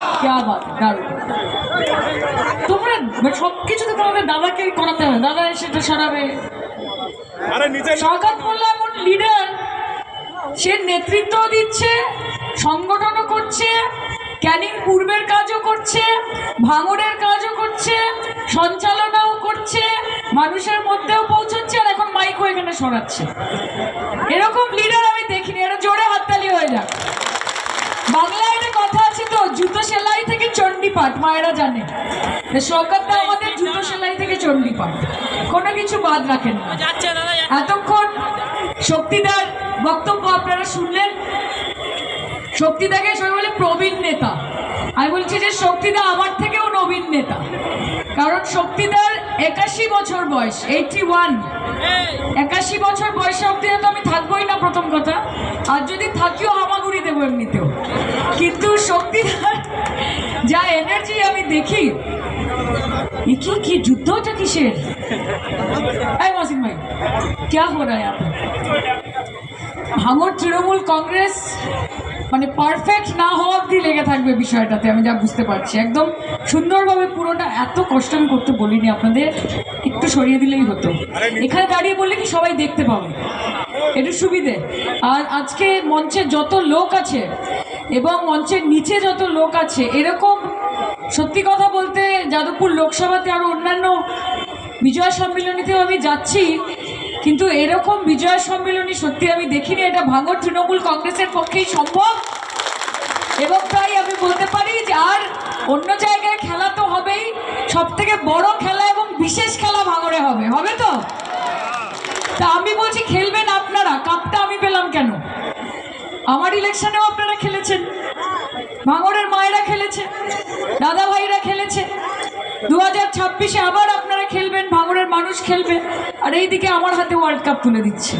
ক্যা বাত দারুণ তোমরা সব কিছুতে তোমাদের দাদাকে করাতে হবে দাদা সেটা সরাবে আরে মোল্লা এমন লিডার সে নেতৃত্ব দিচ্ছে সংগঠনও করছে ক্যানিং পূর্বের কাজও করছে ভাঙড়ের কাজও করছে সঞ্চালনাও করছে মানুষের মধ্যেও পৌঁছচ্ছে আর এখন মাইকও এখানে সরাচ্ছে। এরকম লিডার আমি দেখিনি এটা জোরে হাততালি হয়ে যাক। বাংলায় চণ্ডীপাঠ, মায়েরা জানে। শওকতটা আমাদের জুতো সেলাই থেকে চণ্ডীপাঠ। কোনো কিছু বাদ রাখেন। এতক্ষণ শক্তিদার বক্তব্য আপনারা শুনলেন। শক্তিদাকে সবাই বলে প্রবীণ নেতা। আমি বলছি যে শক্তিদা আমার থেকেও নবীন নেতা। কারণ শক্তিদার একাশি বছর বয়স এইটি ওয়ান একাশি বছর বয়সে অব্দি তো আমি থাকবোই না প্রথম কথা। আর যদি থাকিও, হামাগুড়ি দেবো এমনিতেও। কিন্তু শক্তিদার যা এনার্জি আমি দেখি এ কি কি যুদ্ধটা কিসের এই মাসিম ভাই क्या हो रहा है यहाँ पे ভাঙর তৃণমূল কংগ্রেস মানে পারফেক্ট না হওয়া অব্দি লেগে থাকবে বিষয়টাতে আমি যা বুঝতে পারছি একদম সুন্দরভাবে পুরোটা এত কষ্ট আমি করতে বলিনি আপনাদের একটু সরিয়ে দিলেই হতো এখানে দাঁড়িয়ে বললে কি সবাই দেখতে পাবে একটু সুবিধে আর আজকে মঞ্চে যত লোক আছে এবং মঞ্চের নিচে যত লোক আছে এরকম সত্যি কথা বলতে যাদবপুর লোকসভাতে আরও অন্যান্য বিজয় সম্মিলনীতেও আমি যাচ্ছি, কিন্তু এরকম বিজয় সম্মিলনী সত্যি আমি দেখিনি। এটা ভাঙর তৃণমূল কংগ্রেসের পক্ষেই সম্ভব। এবং তাই আমি বলতে পারি যে আর অন্য জায়গায় খেলা তো হবেই। সব থেকে বড় খেলা এবং বিশেষ খেলা ভাঙরে হবে হবে তো? তা আমি বলছি, খেলবেন আপনারা? কাপটা আমি পেলাম কেন? আমার ইলেকশনেও আপনারা খেলেছেন। ভাঙরের দাদা ভাইরা খেলেছে। দু হাজার ছাব্বিশে আবার আপনারা খেলবেন ভাঙরের মানুষ খেলবে। আর এইদিকে আমার হাতে ওয়ার্ল্ড কাপ তুলে দিচ্ছে।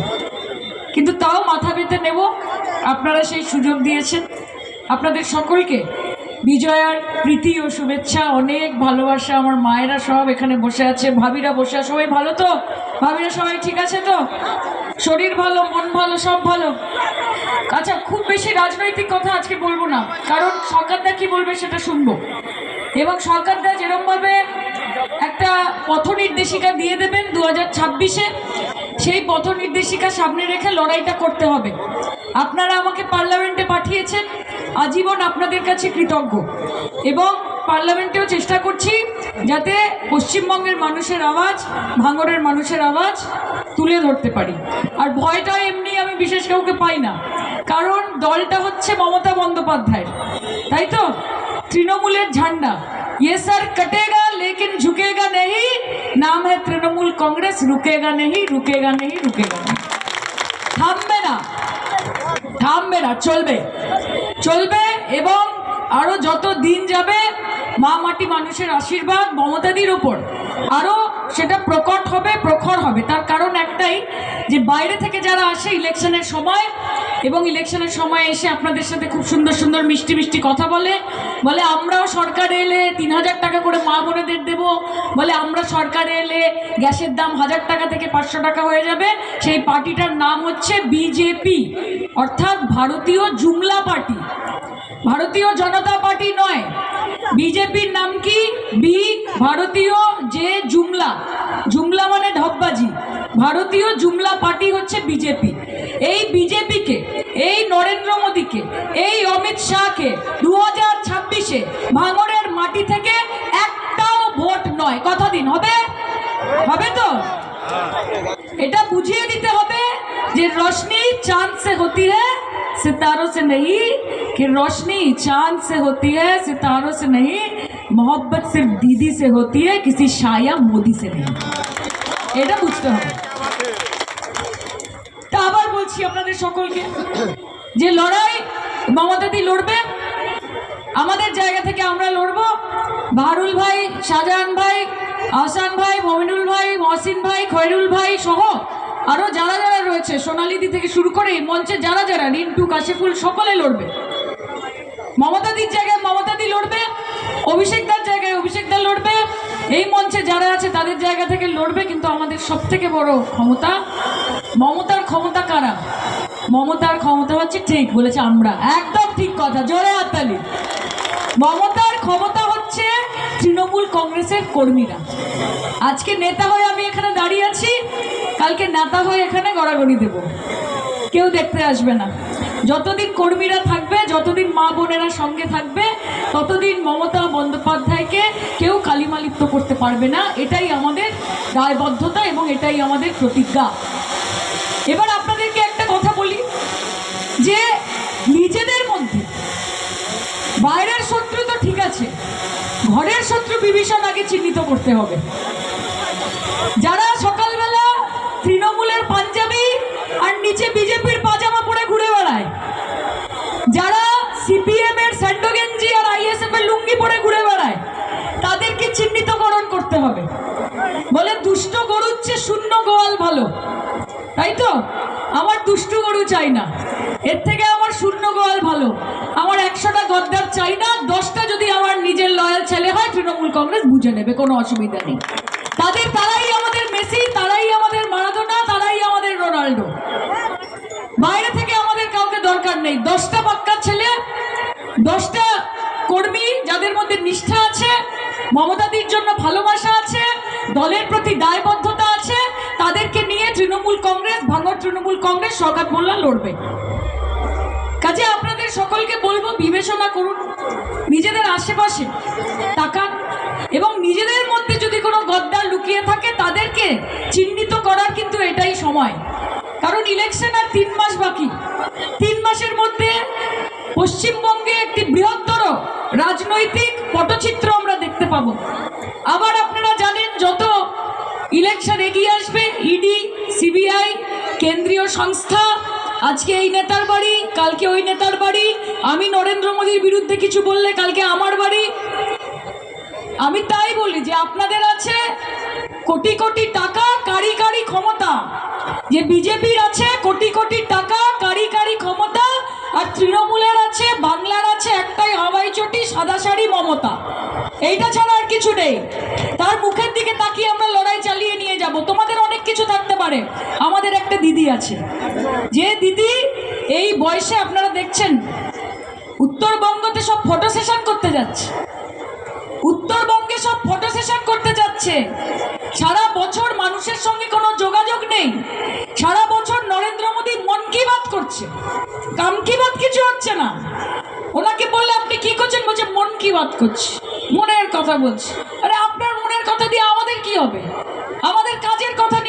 কিন্তু তাও মাথা পেতে নেব। আপনারা সেই সুযোগ দিয়েছেন। আপনাদের সকলকে বিজয়ার প্রীতি ও শুভেচ্ছা, অনেক ভালোবাসা। আমার মায়েরা সব এখানে বসে আছে, ভাবিরা বসে আছে। সবাই ভালো তো? ভাবিরা সবাই ঠিক আছে তো? শরীর ভালো, মন ভালো, সব ভালো। আচ্ছা খুব বেশি রাজনৈতিক কথা আজকে বলব না, কারণ সরকারদা কি বলবে সেটা শুনব। এবং সরকারদা যেরমভাবে একটা পথ নির্দেশিকা দিয়ে দেবেন দু হাজার ছাব্বিশে, সেই পথ নির্দেশিকা সামনে রেখে লড়াইটা করতে হবে। আপনারা আমাকে পার্লামেন্টে পাঠিয়েছেন, আজীবন আপনাদের কাছে কৃতজ্ঞ। এবং পার্লামেন্টেও চেষ্টা করছি যাতে পশ্চিমবঙ্গের মানুষের আওয়াজ ভাঙড়ের মানুষের আওয়াজ তুলে ধরতে পারি আর ভয়টা এমনি আমি বিশেষ কাউকে পাই না কারণ দলটা হচ্ছে মমতা বন্দ্যোপাধ্যায়ের তাই তো তৃণমূলের ঝান্ডা ये सर कटेगा लेकिन झुकेगा नहीं नाम है तृणमूल कांग्रेस रुकेगा नहीं रुकेगा नहीं रुकेगा नहीं থামবে না থামবে না চলবে চলবে এবং আরো যত দিন যাবে মা মাটি মানুষের আশীর্বাদ মমতাদির ওপর। আরও সেটা প্রকট হবে, প্রখর হবে। তার কারণ একটাই, যে বাইরে থেকে যারা আসে ইলেকশনের সময়, এবং ইলেকশনের সময় এসে আপনাদের সাথে খুব সুন্দর সুন্দর মিষ্টি মিষ্টি কথা বলে বলে আমরাও সরকারে এলে তিন হাজার টাকা করে মা বোনেদের দেবো, বলে আমরা সরকারে এলে গ্যাসের দাম হাজার টাকা থেকে পাঁচশো টাকা হয়ে যাবে। সেই পার্টিটার নাম হচ্ছে বিজেপি, অর্থাৎ ভারতীয় জুমলা পার্টি। ভারতীয় জনতা পার্টি নয় বিজেপির নাম কি? বি, ভারতীয় যে জুমলা। জুমলা মানে ঢপবাজি। ভারতীয় জুমলা পার্টি হচ্ছে বিজেপি। এই বিজেপিকে, এই নরেন্দ্র মোদীকে, এই অমিত শাহকে দু से नहीं कि रोशनी चांद से होती है सितारों से नहीं मोहब्बत सिर्फ दीदी से होती है किसी शाह या मोदी से नहीं এটা বুঝতে হবে তা আবার বলছি আপনাদের সকলকে যে লড়াই মমতাদি লড়বে আমাদের জায়গা থেকে আমরা লড়বো বাহারুল ভাই শাহজাহান ভাই আহসান ভাই মমিনুল ভাই মহসিন ভাই খয়রুল ভাই সহ আরও যারা যারা রয়েছে, সোনালিদি থেকে শুরু করে মঞ্চে যারা যারা রিন্টু কাশিফুল, সকলে লড়বে। মমতাদির জায়গায় মমতাদি লড়বে, অভিষেকদার জায়গায় অভিষেকদা লড়বে। এই মঞ্চে যারা আছে, তাদের জায়গা থেকে লড়বে, কিন্তু আমাদের সব থেকে বড় ক্ষমতা, মমতার ক্ষমতা কারা? মমতার ক্ষমতা হচ্ছে ঠিক বলেছে আমরা। একদম ঠিক কথা, জোরে হাততালি মমতার ক্ষমতা হচ্ছে তৃণমূল কংগ্রেসের কর্মীরা। আজকে নেতা হয়ে আমি এখানে দাঁড়িয়ে আছি। কালকে নেতা হয়ে এখানে গড়াগড়ি দেব। কেউ দেখতে আসবে না। যতদিন কর্মীরা থাকবে, যতদিন মা বোনেরা সঙ্গে থাকবে, ততদিন মমতা বন্দ্যোপাধ্যায়কে কেউ কালিমালিপ্ত করতে পারবে না। এটাই আমাদের দায়বদ্ধতা এবং এটাই আমাদের প্রতিজ্ঞা। এবার আপনাদেরকে একটা কথা বলি, যে নিজেদের মধ্যে বাইরের শত্রু তো ঠিক আছে, ঘরের শত্রু বিভীষণ আগে চিহ্নিত করতে হবে। যারা হবে। বলে, দুষ্ট গরুর চেয়ে শূন্য গোয়াল ভালো। তাই তো? আমার দুষ্টু গরু চাই না। এর থেকে আমার শূন্য গোয়াল ভালো। আমার একশোটা গদ্দার চাই না। দশটা যদি আমার নিজের লয়াল ছেলে হয়, তৃণমূল কংগ্রেস বুঝে নেবে, কোনো অসুবিধা নেই। তাদের তারাই আমাদের মেসি, তারাই আমাদের মারাদোনা, তারাই আমাদের রোনাল্ডো। বাইরে থেকে আমাদের কাউকে দরকার নেই। দশটা পাক্কা ছেলে, দশটা কর্মী, যাদের মধ্যে নিষ্ঠা মমতাদির জন্য ভালোবাসা আছে, দলের প্রতি দায়বদ্ধতা আছে, তাদেরকে নিয়ে তৃণমূল কংগ্রেস, ভাঙর তৃণমূল কংগ্রেস, সরকার মোল্লা লড়বে। কাজে আপনাদের সকলকে বলব, বিবেচনা করুন, নিজেদের আশেপাশে তাকান এবং নিজেদের মধ্যে যদি কোনো গদ্দার লুকিয়ে থাকে, তাদেরকে চিহ্নিত করার কিন্তু এটাই সময়। কারণ ইলেকশন আর তিন মাস বাকি। তিন মাসের মধ্যে পশ্চিমবঙ্গে একটি বৃহত্তর রাজনৈতিক পটচিত্র আমরা দেখতে পাবো। আবার আপনারা জানেন, যত ইলেকশন এগিয়ে আসবে ইডি সিবিআই কেন্দ্রীয় সংস্থা, আজকে এই নেতার বাড়ি, কালকে ওই নেতার বাড়ি, আমি নরেন্দ্র মোদীর বিরুদ্ধে কিছু বললে কালকে আমার বাড়ি। আমি তাই বলি যে আপনাদের আছে কোটি কোটি টাকা, কারি কারি ক্ষমতা। যে বিজেপির আছে কোটি কোটি টাকা, কারি কারি ক্ষমতা আর তৃণমূলের আছে, বাংলার আছে, একটাই হাওয়াই চটি, সাদা শাড়ি, মমতা। এইটা ছাড়া আর কিছু নেই। তার মুখের দিকে তাকিয়ে আমরা লড়াই চালিয়ে নিয়ে যাব। তোমাদের অনেক কিছু থাকতে পারে। আমাদের একটা দিদি আছে। যে দিদি এই বয়সে আপনারা দেখছেন, উত্তরবঙ্গতে সব ফটো সেশন করতে যাচ্ছে। উত্তরবঙ্গে সব ফটো সেশন করতে যাচ্ছে। সারা বছর মানুষের সঙ্গে কোনো যোগাযোগ নেই। সারা বছর নরেন্দ্র মোদী মন কি বাত করছে? কাম কি বাত কিছু হচ্ছে না? ওনাকে বললে আপনি কি করছেন? বলছে, মন কি বাত করছে। মনের কথা বলছে। আরে আপনার মনের কথা দিয়ে আমাদের কি হবে? আমাদের কাজের কথা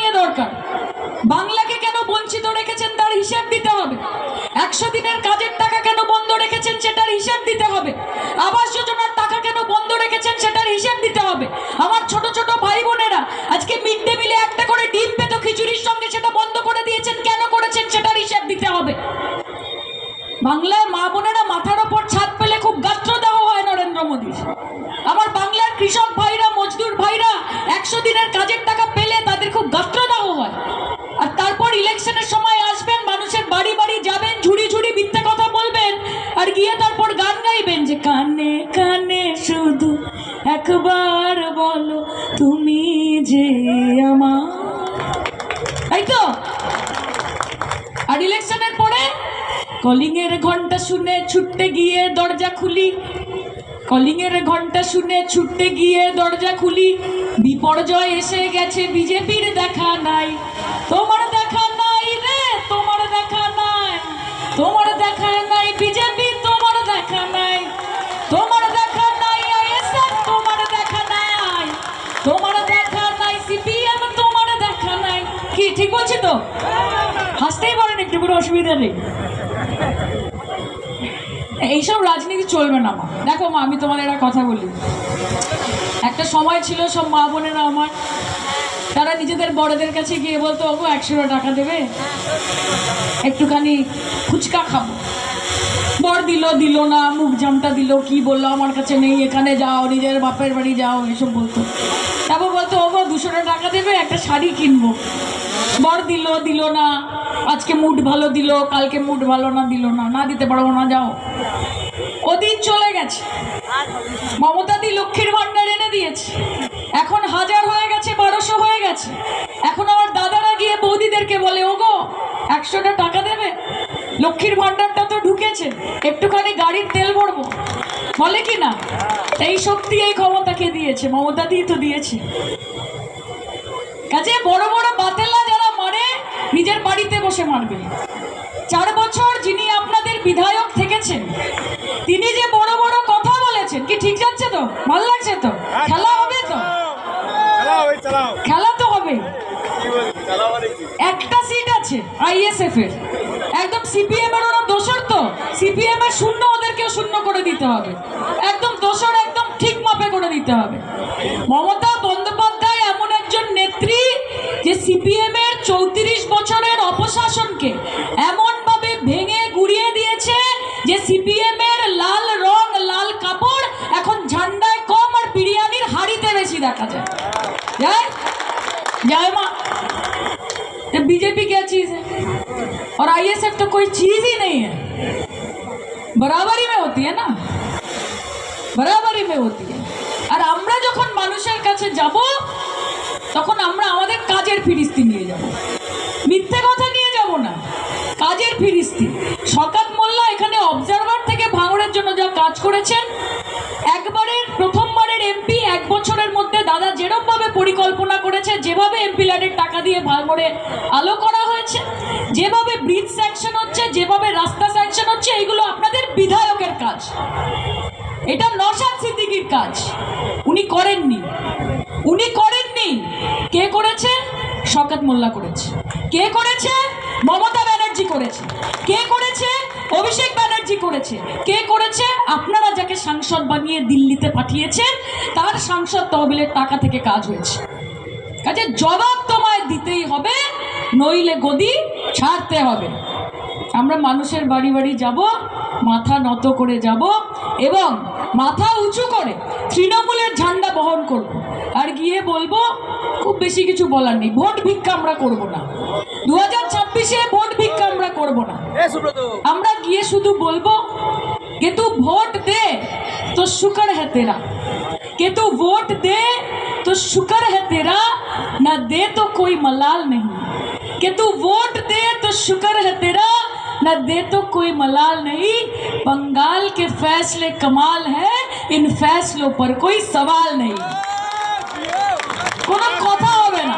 ইলেকশনের সময় আসবেন, মানুষের বাড়ি বাড়ি যাবেন, ঝুড়ি ঝুড়ি মিথ্যে কথা বলবেন, আর গিয়ে তারপর গান গাইবেন যে কানে কানে শুধু একবার বলো তুমি যে আমার। তাই তো। আর ইলেকশনের পরে কলিং এর ঘণ্টা শুনে ছুটতে গিয়ে দরজা খুলি। কলিং এর ঘণ্টা শুনে ছুটতে গিয়ে দরজা খুলি। বিপর্যয় এসে গেছে, বিজেপির দেখা নাই। তোমার অসুবিধা নেই। এইসব রাজনীতি চলবে না মা। দেখো মা, আমি তোমার একটা কথা বলি। একটা সময় ছিল সব মা বোনেরা আমার। তারা নিজেদের বড়দের কাছে গিয়ে বলতো, ওগো একশো টাকা দেবে? একটুখানি ফুচকা খাব বর দিল দিল না, মুখ জামটা দিল, কি বলল, আমার কাছে নেই, এখানে যাও, নিজের বাপের বাড়ি যাও এসব বলতো। তারপর বলতো, ওগো, দুশোটা টাকা দেবে, একটা শাড়ি কিনবো। বর দিল দিল না আজকে মুড ভালো দিল, কালকে মুড ভালো না দিল না না দিতে পারব না, যাও। ওদিন চলে গেছে। মমতাদি লক্ষ্মীর ভান্ডার এনে দিয়েছে। এখন হাজার হয়ে গেছে, বারোশো হয়ে গেছে। এখন আমার দাদারা গিয়ে বৌদিদেরকে বলে, ওগো, একশোটা টাকা দেবে? লক্ষ্মীর ভান্ডারটা তো ঢুকেছে, একটুখানি গাড়ির তেল ভরবো। বলে কি না? এই শক্তি, এই ক্ষমতাকে দিয়েছে? মমতা দিয়ে তো দিয়েছে। কাজে বড় বড় বাতেলা নিজের বাড়িতে বসে মারবে চার বছর যিনি আপনাদের বিধায়ক থেকেছেন তিনি যে বড় বড় কথা বলেছেন কি ঠিক যাচ্ছে তো? ভালো লাগছে তো? খেলা হবে তো? খেলা তো হবে। মানে একটা সিট আছে আইএসএফ এর। একদম সিপিএম এর ওরা দোসর তো? সিপিএম এর শূন্য ওদেরকেও শূন্য করে দিতে হবে। একদম দোসর একদম ঠিক মাপে করে দিতে হবে। মমতা বন্দ্যোপাধ্যায় এমন একজন নেত্রী যে সিপিএম বছরের অপশাসনকে এমনভাবে ভেঙে গুড়িয়ে দিয়েছে যে সিপিএম এর লাল রং লাল কাপড় এখন ঝান্ডায় কম আর বিরিয়ানির হাড়িতে বেশি দেখা যায় জয় জয় মা ये बीजेपी क्या चीज है और आईएसएफ तो कोई चीज ही नहीं है बराबरी में होती है ना বরাবরই মে হতি है। আর আমরা যখন মানুষের কাছে যাব তখন আমরা আমাদের কাজের ফিরিস্তি নিয়ে যাব ফিরিস্তি শকাত মোল্লা এখানে অবজারভার থেকে ভাঙড়ের জন্য যা কাজ করেছেন, একবারের, প্রথমবারের এমপি এক বছরের মধ্যে দাদা যেরকমভাবে পরিকল্পনা করেছে, যেভাবে এমপি ল্যাডের টাকা দিয়ে ভাঙড়ে আলো করা হয়েছে, যেভাবে ব্রিজ স্যাংশন হচ্ছে, যেভাবে রাস্তা স্যাংশন হচ্ছে, এগুলো আপনাদের বিধায়কের কাজ। এটা নসাদ সিদ্দিকির কাজ। উনি করেননি। উনি করেননি কে করেছে শকাত মোল্লা করেছে। কে করেছে? মমতা ব্যানার্জি করেছে। কে করেছে? অভিষেক ব্যানার্জি করেছে। কে করেছে? আপনারা যাকে সাংসদ বানিয়ে দিল্লিতে পাঠিয়েছেন, তার সাংসদ তহবিলের টাকা থেকে কাজ হয়েছে। কাজে জবাব তোমায় দিতেই হবে, নইলে গদি ছাড়তে হবে। আমরা মানুষের বাড়ি বাড়ি যাব, মাথা নত করে যাব এবং মাথা উঁচু করে তৃণমূলের ঝান্ডা বহন করব। আর গিয়ে বলব খুব বেশি কিছু বলার নেই ভোট ভিক্ষা আমরা করব না দু হাজার ছাব্বিশে ভোট ভিক্ষা আমরা করব না আমরা গিয়ে শুধু বলবো कि तू वोट दे तो शुक्र है तेरा कि तू वोट दे तो शुक्र है तेरा न दे तो कोई मलाल नहीं कि तू वोट दे तो शुक्र है तेरा न दे तो कोई मलाल नहीं बंगाल के फैसले कमाल है इन फैसलों पर कोई सवाल नहीं কোনো কথা হবে না।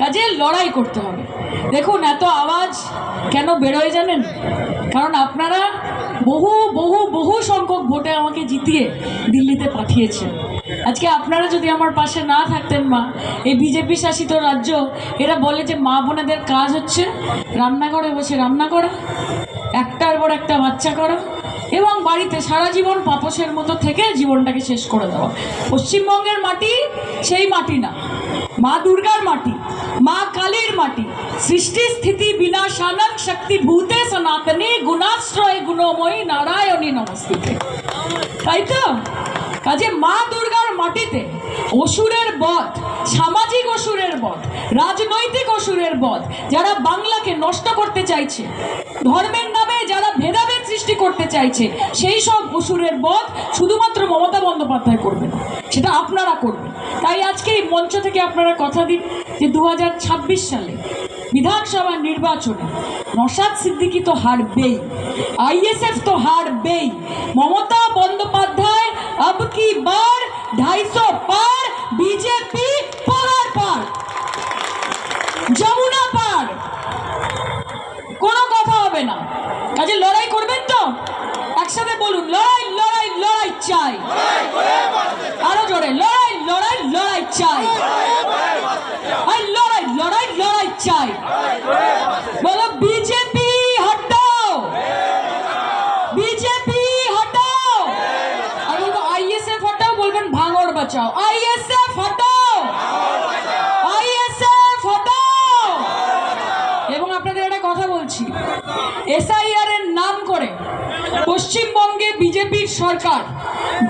কাজে লড়াই করতে হবে। দেখুন, এত আওয়াজ কেন বেরোয় জানেন? কারণ আপনারা বহু বহু বহু সংখ্যক ভোটে আমাকে জিতিয়ে দিল্লিতে পাঠিয়েছেন। আজকে আপনারা যদি আমার পাশে না থাকতেন মা, এই বিজেপি শাসিত রাজ্য, এরা বলে যে মা বোনেদের কাজ হচ্ছে রান্নাঘরে বসে রান্না করা, একটার পর একটা বাচ্চা করা এবং বাড়িতে সারা জীবন পাপসের মতো থেকে জীবনটাকে শেষ করে দেওয়া। পশ্চিমবঙ্গের মাটি সেই মাটি না। মা দুর্গার মাটি, মা কালীর মাটি। সৃষ্টি স্থিতি বিনাশানন শক্তি ভূতে সনাতনী গুণাশ্রয় গুণময়ী নারায়ণী নমস্তিতে। তাই তো? কাজে মা দুর্গার মাটিতে অসুরের বধ, সামাজিক অসুরের বধ, রাজনৈতিক অসুরের বধ, যারা বাংলাকে নষ্ট করতে চাইছে, ধর্মের নামে করতে চাইছে, সেই সব অসুরের বধ শুধুমাত্র মমতা বন্দ্যোপাধ্যায় করবেন। সেটা আপনারা করবেন। তাই আজকে এই মঞ্চ থেকে আপনারা কথা দিন যে দু হাজার ছাব্বিশ সালে বিধানসভা নির্বাচনে নসাদ সিদ্দিকি তো হারবেই আইএসএফ তো হারবেই, মমতা বন্দ্যোপাধ্যায় আবকি বার ঢাইশো চাই। আর লড়াই লড়াই লড়াই চাই। বলো, বিজেপি হটাও। বিজেপি হটাও। আর বলব আইএসএফ হটাও, বলবেন ভাঙড় বাঁচাও। আইএসএফ হটাও। আইএসএফ হটাও। এবং আপনাদের একটা কথা বলছি, এসআইআর এর নাম করে পশ্চিমবঙ্গে বিজেপির সরকার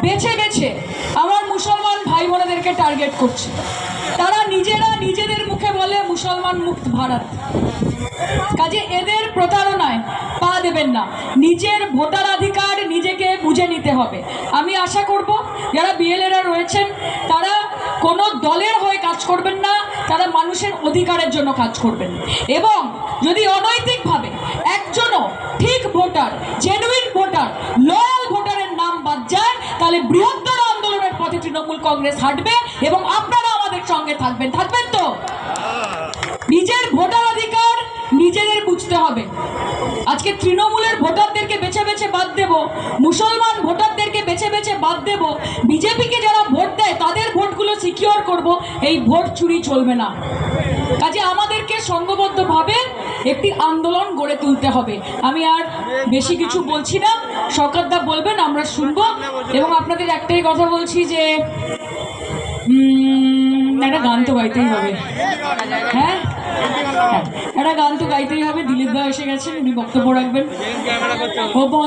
বেছে বেছে ভাই টার্গেট করছে। তারা নিজেরা নিজেদের মুখে বলে মুসলমান মুক্ত ভারত। কাজে এদের প্রতারণায় পা দেবেন না। নিজের ভোটাধিকার নিজেকে বুঝে নিতে হবে। আমি আশা করব যারা বিএলএরা রয়েছেন, তারা কোনো দলের হয়ে কাজ করবেন না, তারা মানুষের অধিকারের জন্য কাজ করবেন। এবং যদি অনৈতিকভাবে একজনও ঠিক ভোটার জেনুইন ভোটার লয়াল ভোটারের নাম বাদ যায়, তাহলে বৃহত্তর তৃণমূল কংগ্রেস হাঁটবে এবং আপনারা আমাদের সঙ্গে থাকবেন। থাকবেন তো? নিজের ভোটার অধিকার নিজেদের বুঝতে হবে। আজকে তৃণমূলের ভোটারদেরকে বেছে বেছে বাদ দেব, মুসলমান ভোটারদেরকে বেছে বেছে বাদ দেব বিজেপিকে যারা ভোট দেয় তাদের ভোটগুলো সিকিওর করব। এই ভোট চুরি চলবে না। কাজে আমাদেরকে সংঘবদ্ধভাবে একটি আন্দোলন গড়ে তুলতে হবে। আমি আর বেশি কিছু বলছি না। সরকারদা বলবেন আমরা শুনব। এবং আপনাদের একটাই কথা বলছি যে একটা গান তো গাইতেই হবে। হ্যাঁ? হ্যাঁ, একটা গান তো গাইতেই হবে। দিলীপ দা এসে গেছেন উনি বক্তব্য রাখবেন।